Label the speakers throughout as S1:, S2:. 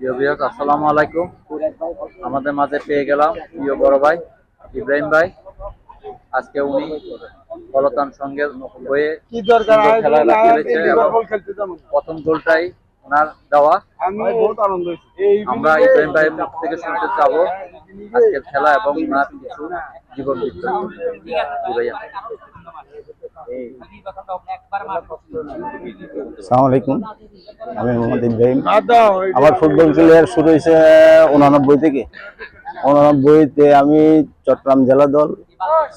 S1: প্রিয় আসসালামু আলাইকুম। আমাদের মাঝে পেয়ে গেলাম প্রিয় বড় ভাই ইব্রাহিম ভাই। আজকে উনি পলতান সঙ্গে হয়ে। প্রথম গোলটাই ওনার দেওয়া।
S2: আমি বহুত আনন্দ হয়েছে। এই
S1: আমরা ইব্রাহিম ভাইয়ের মুখ থেকে শুনতে চাবো আজকের খেলা এবং ওনার কিছু জীবন
S3: আমি আমার ফুটবল ক্যারিয়ার শুরু হয়েছে উনানব্বই থেকে। উনানব্বইতে আমি চট্টগ্রাম জেলা দল,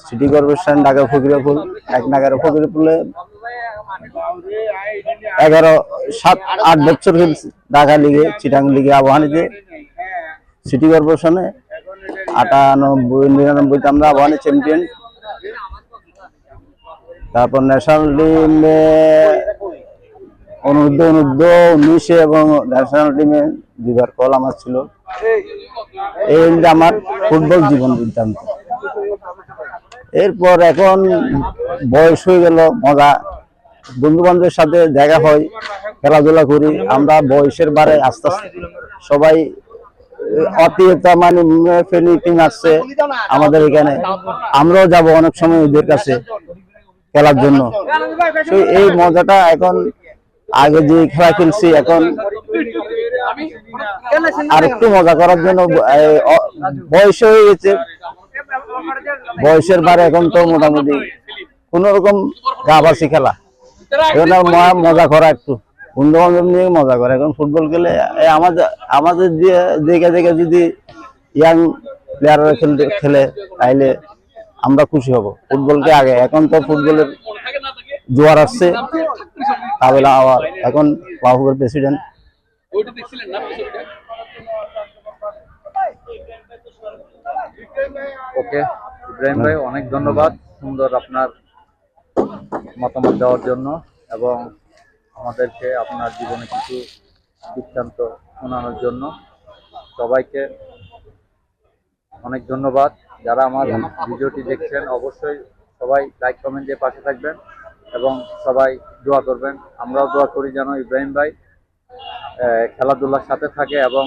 S3: সিটি কর্পোরেশন, ঢাকা ফকিরাপুল এক নাগারা ফকিরাপুলে এগারো, সাত, আট বছর খেলছি। ঢাকা লিগে, চিটাং লিগে, আবাহানিতে। সিটি কর্পোরেশনে আটানব্বই, নিরানব্বইতে আমরা আবাহানি চ্যাম্পিয়ন তারপর ন্যাশনাল টিমে অনূর্ধ্ব অনূর্ধ্ব, উনিশে এবং ন্যাশনাল টিমে দুবার কল আমার ছিল। এই আমার ফুটবল জীবন বৃত্তান্ত। এরপর এখন বয়স হয়ে গেল, মজা। বন্ধু বান্ধবের সাথে দেখা হয়, খেলাধুলা করি, আমরা বয়সের বারে আস্তে আস্তে সবাই অতিয়তা মানে ফেনি টিম আসছে আমাদের এখানে। আমরাও যাব অনেক সময় ওদের কাছে। খেলার জন্য। তো এই মজাটা এখন আগে যে খেলা খেলছি, এখন আর একটু মজা করার জন্য বয়স হয়ে গেছে। বয়সের বারে এখন তো মোটামুটি কোন রকম গা বাসি খেলা মজা করা একটু। বন্ধু বান্ধব নিয়ে মজা করা। এখন ফুটবল খেলে আমাদের আমাদের দেখে দেখে যদি ইয়াং প্লেয়াররা খেলে, তাইলে আমরা খুশি হব। ফুটবলকে আগে, এখন তো ফুটবলের জোয়ার আসছে। কাবেলা আওয়ার এখন বাহুবের প্রেসিডেন্ট।
S1: ওকে, ইব্রাহিম ভাই, অনেক ধন্যবাদ সুন্দর আপনার মতামত দেওয়ার জন্য এবং আমাদেরকে আপনার জীবনে কিছু বৃত্তান্ত শোনানোর জন্য। সবাইকে অনেক ধন্যবাদ। যারা আমার ভিডিওটি দেখছেন অবশ্যই সবাই লাইক কমেন্ট দিয়ে পাশে থাকবেন এবং সবাই দোয়া করবেন। আমরাও দোয়া করি যেন ইব্রাহিম ভাই খেলাধুলার সাথে থাকে এবং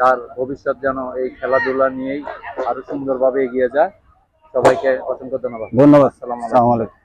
S1: তার ভবিষ্যৎ যেন এই খেলাধুলা নিয়েই আরও সুন্দরভাবে এগিয়ে যায়। সবাইকে অসংখ্য ধন্যবাদ।
S3: ধন্যবাদ।
S1: সালাম আলাইকুম।